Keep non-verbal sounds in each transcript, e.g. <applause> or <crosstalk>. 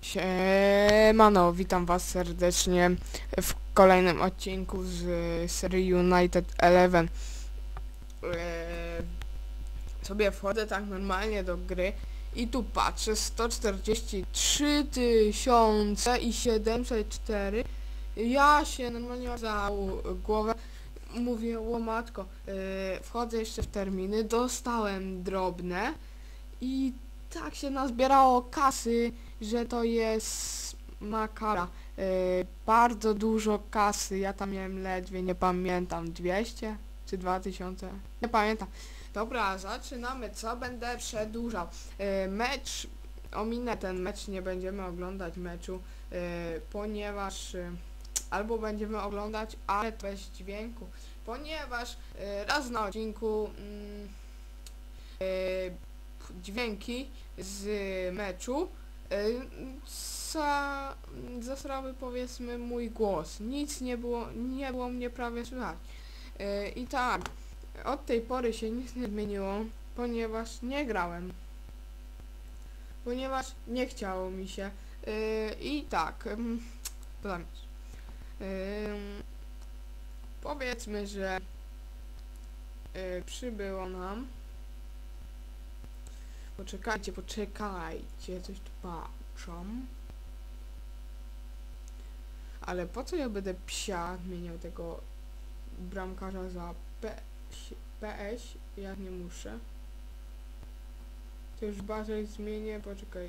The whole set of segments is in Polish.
Siemano, witam was serdecznie w kolejnym odcinku z serii United Eleven. Eee, sobie wchodzę tak normalnie do gry i tu patrzę 143 tysiące i 704 ja się normalnie za głowę mówię łomatko eee, wchodzę jeszcze w terminy dostałem drobne i tak się nazbierało kasy, że to jest makara. Yy, bardzo dużo kasy, ja tam miałem ledwie, nie pamiętam, 200 czy 2000, nie pamiętam. Dobra, zaczynamy, co będę przedłużał. Yy, mecz, ominę ten mecz, nie będziemy oglądać meczu, yy, ponieważ yy, albo będziemy oglądać, ale bez dźwięku, ponieważ yy, raz na odcinku yy, dźwięki z meczu za, zasrały powiedzmy mój głos. Nic nie było, nie było mnie prawie słychać. Y, I tak, od tej pory się nic nie zmieniło, ponieważ nie grałem. Ponieważ nie chciało mi się. Y, I tak? Ym, powiedzmy, że przybyło nam Poczekajcie, poczekajcie, coś tu patrzą. Ale po co ja będę psia zmieniał tego bramkarza za PS, PS? Ja nie muszę. To już bardziej zmienię, poczekaj.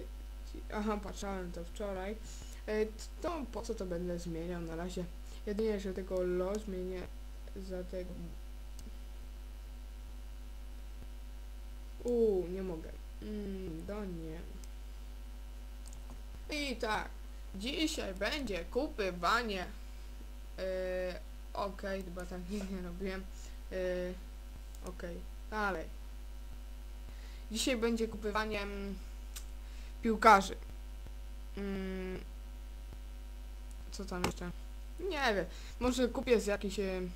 Aha, patrzałem to wczoraj. E, to po co to będę zmieniał na razie? Jedynie, że tego lo zmienię za tego... Uuu, nie mogę. Mm, do nie. I tak, dzisiaj będzie kupywanie. Yy, Okej, okay, chyba tak <laughs> nie robiłem. Yy, Okej, okay. dalej. Dzisiaj będzie kupywaniem piłkarzy. Mm, co tam jeszcze? Nie wiem. Może kupię z jakiejś... Yy,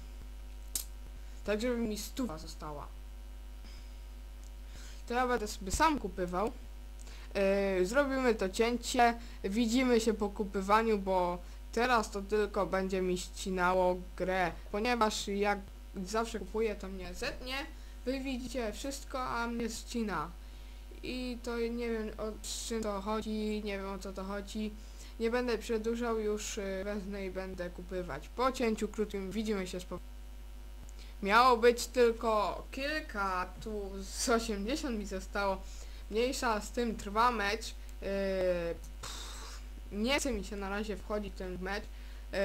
tak, żeby mi stuwa została to ja będę sobie sam kupywał. Yy, zrobimy to cięcie, widzimy się po kupywaniu, bo teraz to tylko będzie mi ścinało grę, ponieważ jak zawsze kupuję to mnie zetnie, wy widzicie wszystko, a mnie ścina. I to nie wiem o czym to chodzi, nie wiem o co to chodzi. Nie będę przedłużał, już yy, wezmę i będę kupywać. Po cięciu krótkim widzimy się z powrotem. Miało być tylko kilka, tu z 80 mi zostało. Mniejsza z tym trwa mecz. Yy, pff, nie chce mi się na razie wchodzić w ten mecz. Yy,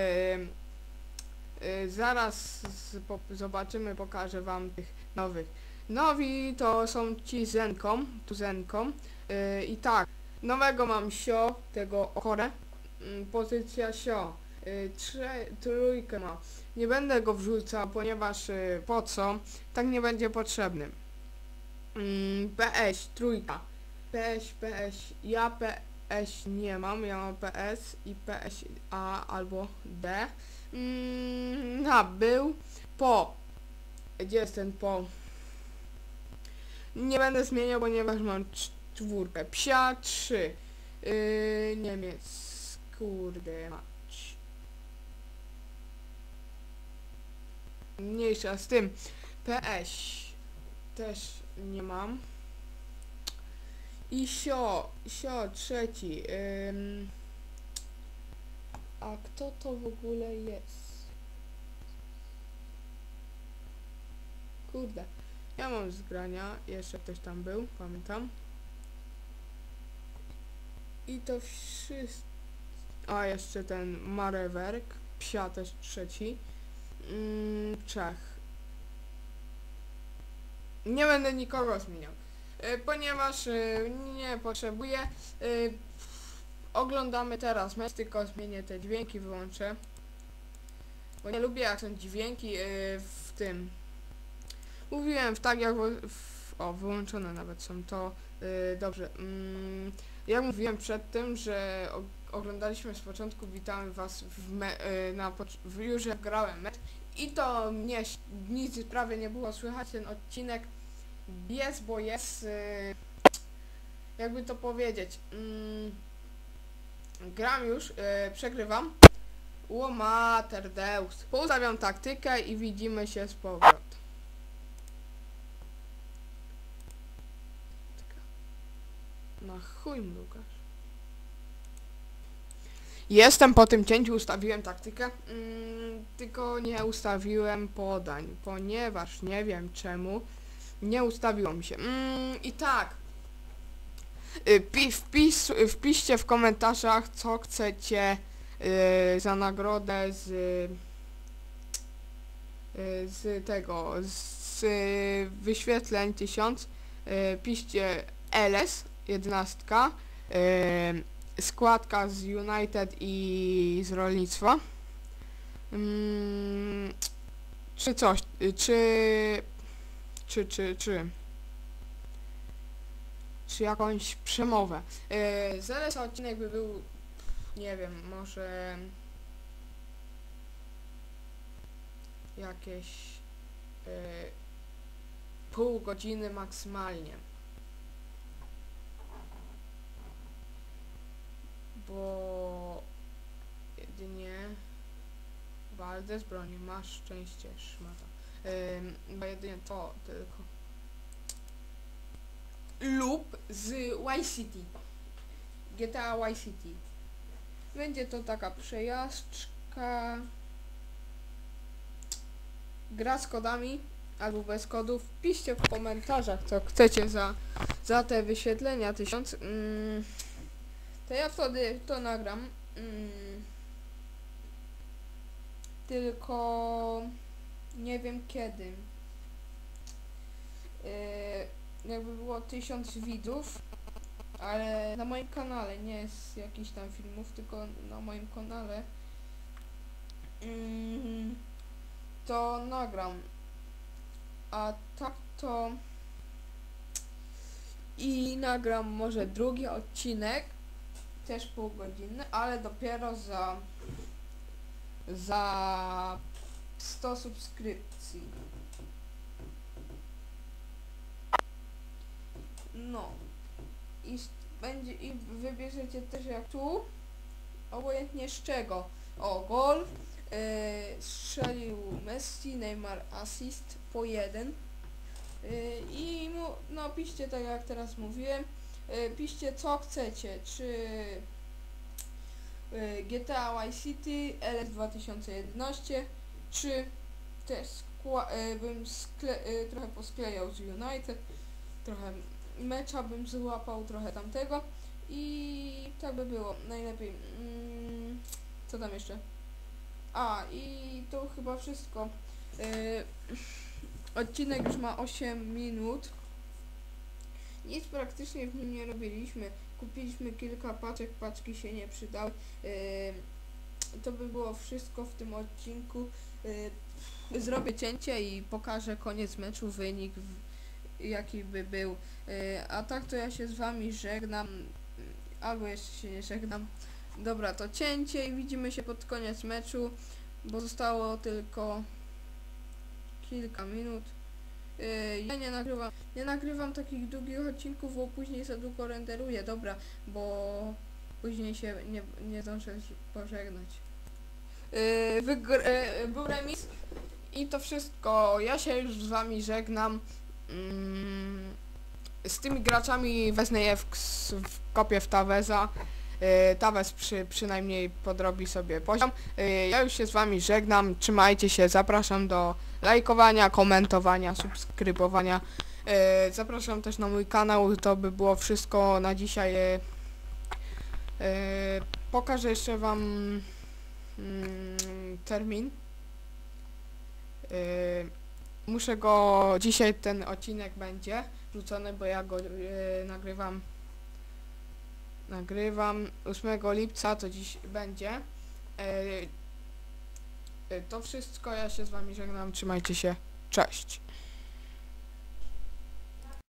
yy, zaraz z, po, zobaczymy, pokażę wam tych nowych. Nowi to są ci Zenką, tu Zenką. Yy, I tak, nowego mam Sio, tego Okore. Yy, pozycja Sio. Yy, trze, trójkę ma. Nie będę go wrzucał, ponieważ yy, po co? Tak nie będzie potrzebny. Mm, PS, trójka. PS, PS, ja PS nie mam, ja mam PS i PS A albo D. Mm, a, był po. Gdzie jest ten po? Nie będę zmieniał, ponieważ mam czwórkę. Psia 3. Yy, Niemiec. Kurde ma. Mniejsza z tym. PS też nie mam. I sio, sio trzeci. Ym. A kto to w ogóle jest? Kurde. Ja mam zgrania, jeszcze ktoś tam był, pamiętam. I to wszystko. A jeszcze ten Marewerk, psia też trzeci. Mm, Czech. Nie będę nikogo zmieniał, y, ponieważ y, nie potrzebuję. Y, oglądamy teraz mecz, tylko zmienię te dźwięki, wyłączę. Bo nie lubię jak są dźwięki w tym. Mówiłem w tak jak w, o wyłączone nawet są to dobrze. Mm, jak mówiłem przed tym, że oglądaliśmy z początku, witamy was w me, na w, grałem mecz i to mnie nic prawie nie było słychać, ten odcinek jest, bo jest, yy, jakby to powiedzieć, yy, gram już, e, przegrywam. Łomater Deus. Taktykę i widzimy się z powrotem. Na chuj mrugasz. Jestem po tym cięciu, ustawiłem taktykę, mm, tylko nie ustawiłem podań, ponieważ nie wiem czemu nie ustawiło mi się. Mm, I tak, y, pi, wpis, wpiszcie w komentarzach, co chcecie y, za nagrodę z, y, z tego, z y, wyświetleń 1000. Y, piszcie LS, jedenastka, y, składka z United i z rolnictwa. Mm, czy coś, czy, czy, czy, czy, czy jakąś przemowę. Yy, odcinek by był, nie wiem, może jakieś yy, pół godziny maksymalnie. Bo jedynie waldę z broni, masz szczęście, szmata. Yy, bo jedynie to tylko. Lub z Y City. GTA Y City. Będzie to taka przejażdżka. Gra z kodami albo bez kodów. Piszcie w komentarzach, co chcecie za, za te wyświetlenia tysiąc. To ja wtedy to nagram. Mm, tylko nie wiem kiedy. Yy, jakby było tysiąc widzów, ale na moim kanale, nie z jakichś tam filmów, tylko na moim kanale, mm, to nagram. A tak to i nagram może drugi odcinek, też półgodzinny, ale dopiero za za 100 subskrypcji. No. I będzie i wybierzecie też jak tu. Obojętnie z czego. O, gol. Yy, strzelił Messi, Neymar assist po jeden. Yy, I mu, no piszcie tak jak teraz mówiłem. Yy, piszcie co chcecie, czy y, GTA Y City, LS 2011, czy też y, bym trochę posklejał z United, trochę mecza bym złapał, trochę tamtego i tak by było najlepiej. Mm, co tam jeszcze? A i to chyba wszystko. Y, odcinek już ma 8 minut. Nic praktycznie w nim nie robiliśmy. Kupiliśmy kilka paczek, paczki się nie przydały. Yy, to by było wszystko w tym odcinku. Yy, zrobię cięcie i pokażę koniec meczu, wynik, jaki by był. Yy, a tak to ja się z wami żegnam. Albo jeszcze się nie żegnam. Dobra, to cięcie i widzimy się pod koniec meczu, bo zostało tylko kilka minut. Yy, ja nie nagrywam, nie nagrywam takich długich odcinków, bo później za długo renderuję, dobra, bo później się nie, nie zdążę pożegnać. Yy, yy, był remis i to wszystko. Ja się już z wami żegnam. Mm, z tymi graczami wezmę je w, w kopię w Taweza. Yy, Tawez przy, przynajmniej podrobi sobie poziom. Yy, ja już się z wami żegnam. Trzymajcie się. Zapraszam do lajkowania, komentowania, subskrybowania. E, zapraszam też na mój kanał, to by było wszystko na dzisiaj. E, e, pokażę jeszcze wam mm, termin. E, muszę go, dzisiaj ten odcinek będzie wrzucony, bo ja go e, nagrywam nagrywam 8 lipca, to dziś będzie. E, E, To wszystko, ja się z wami żegnam, trzymajcie się, cześć.